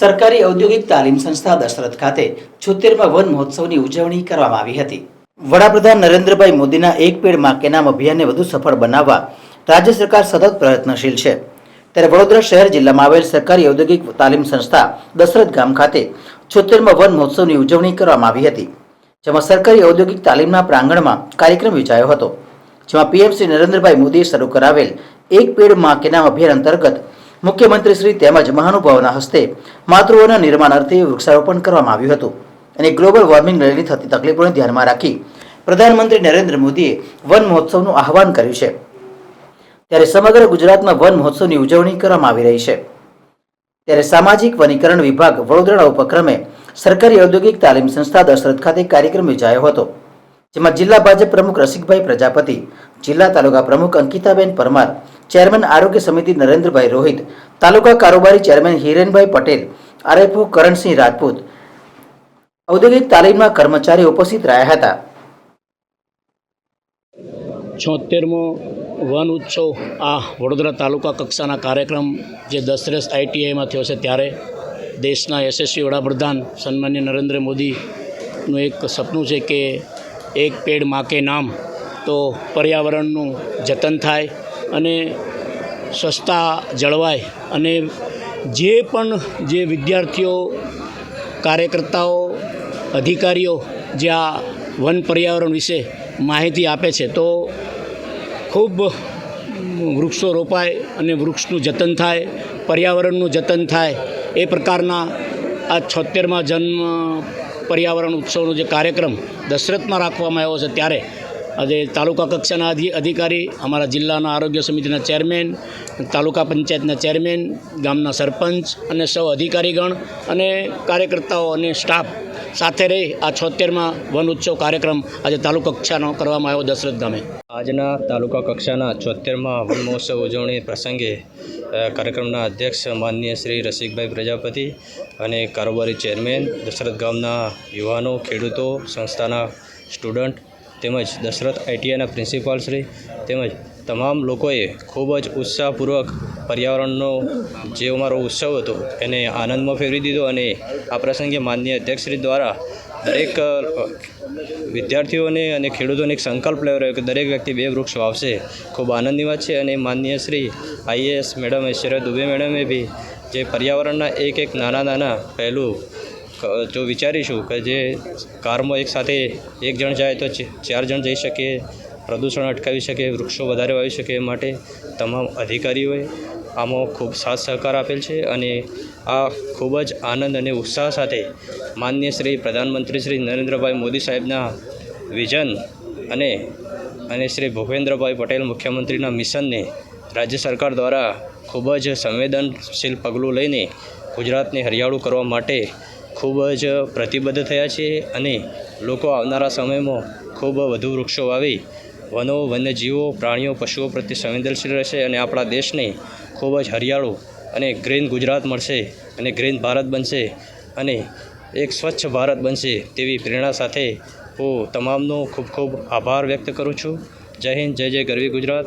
સરકારી ઔદ્યોગિક તાલીમ સંસ્થા દશરથ ખાતે છોતેરમાં વન મહોત્સવની ઉજવણી કરવામાં આવી હતી. વડાપ્રધાન નરેન્દ્રભાઈ મોદીના એક પેડમાં નામ અભિયાનને વધુ સફળ બનાવવા રાજ્ય સરકાર સતત પ્રયત્નશીલ છે. ત્યારે વડોદરા શહેર જિલ્લામાં આવેલ સરકારી ઔદ્યોગિક તાલીમ સંસ્થા દશરથ ગામ ખાતે છોતેરમાં વન મહોત્સવની ઉજવણી કરવામાં આવી હતી. જેમાં સરકારી ઔદ્યોગિક તાલીમના પ્રાંગણમાં કાર્યક્રમ યોજાયો હતો. જેમાં પીએમ શ્રી નરેન્દ્રભાઈ મોદીએ શરૂ કરાવેલ એક પેડમાં કે નામ અભિયાન અંતર્ગત મુખ્યમંત્રી શ્રી તેમજ મહાનુભાવોના હસ્તે માતૃઓના નિર્માણ અર્થે વૃક્ષારોપણ કરવામાં આવ્યું હતું. અને ગ્લોબલ વોર્મિંગ રેલી થતી તકલીફોને ધ્યાનમાં રાખી પ્રધાનમંત્રી નરેન્દ્ર મોદીએ વન મહોત્સવનું આહવાન કર્યું છે. ત્યારે સમગ્ર ગુજરાતમાં વન મહોત્સવની ઉજવણી કરવામાં આવી રહી છે. ત્યારે સામાજિક વનીકરણ વિભાગ વડોદરાના ઉપક્રમે સરકારી ઔદ્યોગિક તાલીમ સંસ્થા દશરથ ખાતે કાર્યક્રમ યોજાયો હતો, જેમાં જિલ્લા ભાજપ પ્રમુખ રસિકભાઈ પ્રજાપતિ, જિલ્લા તાલુકા પ્રમુખ અંકિતાબેન પરમાર ચેરમેન આરોગ્ય સમિતિ નરેન્દ્રભાઈ રોહિત, તાલુકા કારોબારી ચેરમેન હિરેનભાઈ પટેલ, આરએફઓ કરણસિંહ રાજપૂત, ઔદ્યોગિક તાલીમના કર્મચારી ઉપસ્થિત રહ્યા હતા. છોતેરમો વન ઉત્સવ આ વડોદરા તાલુકા કક્ષાના કાર્યક્રમ જે દશરથ આઈટીઆઈમાં થયો છે ત્યારે દેશના યશસ્વી વડાપ્રધાન સન્માન્ય નરેન્દ્ર મોદીનું એક સપનું છે કે એક પેડ માકે નામ તો પર્યાવરણનું જતન થાય અને સ્વચ્છતા જળવાય અને જે પણ જે વિદ્યાર્થીઓ, કાર્યકર્તાઓ, અધિકારીઓ જે આ વન પર્યાવરણ વિશે માહિતી આપે છે, તો ખૂબ વૃક્ષો રોપાય અને વૃક્ષનું જતન થાય, પર્યાવરણનું જતન થાય. એ પ્રકારના આ છોતેરમાં જન્મ પર્યાવરણ ઉત્સવનો જે કાર્યક્રમ દશરથમાં રાખવામાં આવ્યો છે, ત્યારે આજે તાલુકા કક્ષાના અધિ, અધિકારી, અમારા જિલ્લાના આરોગ્ય સમિતિના ચેરમેન, તાલુકા પંચાયતના ચેરમેન, ગામના સરપંચ અને સૌ અધિકારીગણ અને કાર્યકર્તાઓ અને સ્ટાફ સાથે રહી આ છોતેરમાં વન ઉત્સવ કાર્યક્રમ આજે તાલુકા કક્ષાનો કરવામાં આવ્યો દશરથ ગામે આજના તાલુકા કક્ષાના છોતેરમાં વન મહોત્સવ ઉજવણી પ્રસંગે કાર્યક્રમના અધ્યક્ષ માનનીય શ્રી રસિકભાઈ પ્રજાપતિ અને કારોબારી ચેરમેન દશરથ ગામના યુવાનો, ખેડૂતો, સંસ્થાના સ્ટુડન્ટ તેમજ દશરથ આઈટીઆઈના પ્રિન્સિપાલ શ્રી તેમજ તમામ લોકોએ ખૂબ જ ઉત્સાહપૂર્વક પર્યાવરણનો જે અમારો ઉત્સવ હતો એને આનંદમાં ફેરવી દીધો અને આ પ્રસંગે માનનીય અધ્યક્ષશ્રી દ્વારા દરેક વિદ્યાર્થીઓને અને ખેડૂતોને એક સંકલ્પ લેવો રહ્યો કે દરેક વ્યક્તિ બે વૃક્ષ વાવશે. ખૂબ આનંદની વાત છે અને માનનીય શ્રી આઈએએસ મેડમ ઐશ્વર્યા દુબે મેડમે બી જે પર્યાવરણના એક એક નાના નાના પહેલું જો વિચારીશું કે જે કારમાં એક સાથે એક જણ જાય તો ચાર જણ જઈ શકે, પ્રદૂષણ અટકાવી શકે, વૃક્ષો વધારે વાવી શકે એ માટે તમામ અધિકારીઓએ આમાં ખૂબ સાથ સહકાર આપેલ છે અને આ ખૂબ જ આનંદ અને ઉત્સાહ સાથે માનનીય શ્રી પ્રધાનમંત્રી શ્રી નરેન્દ્રભાઈ મોદી સાહેબના વિઝન અને અને શ્રી ભૂપેન્દ્રભાઈ પટેલ મુખ્યમંત્રીના મિશનને રાજ્ય સરકાર દ્વારા ખૂબ જ સંવેદનશીલ પગલું લઈને ગુજરાતને હરિયાળું કરવા માટે ખૂબ જ પ્રતિબદ્ધ થયા છે અને લોકો આવનારા સમયમાં ખૂબ વધુ વૃક્ષો વાવી વનો વન્યજીવો પ્રાણીઓ, પશુઓ પ્રત્યે સંવેદનશીલ રહેશે અને આપણા દેશને ખૂબ જ હરિયાળું અને ગ્રીન ગુજરાત મળશે અને ગ્રીન ભારત બનશે અને એક સ્વચ્છ ભારત બનશે તેવી પ્રેરણા સાથે હું તમામનો ખૂબ ખૂબ આભાર વ્યક્ત કરું છું. જય હિન્દ, જય જય ગરવી ગુજરાત.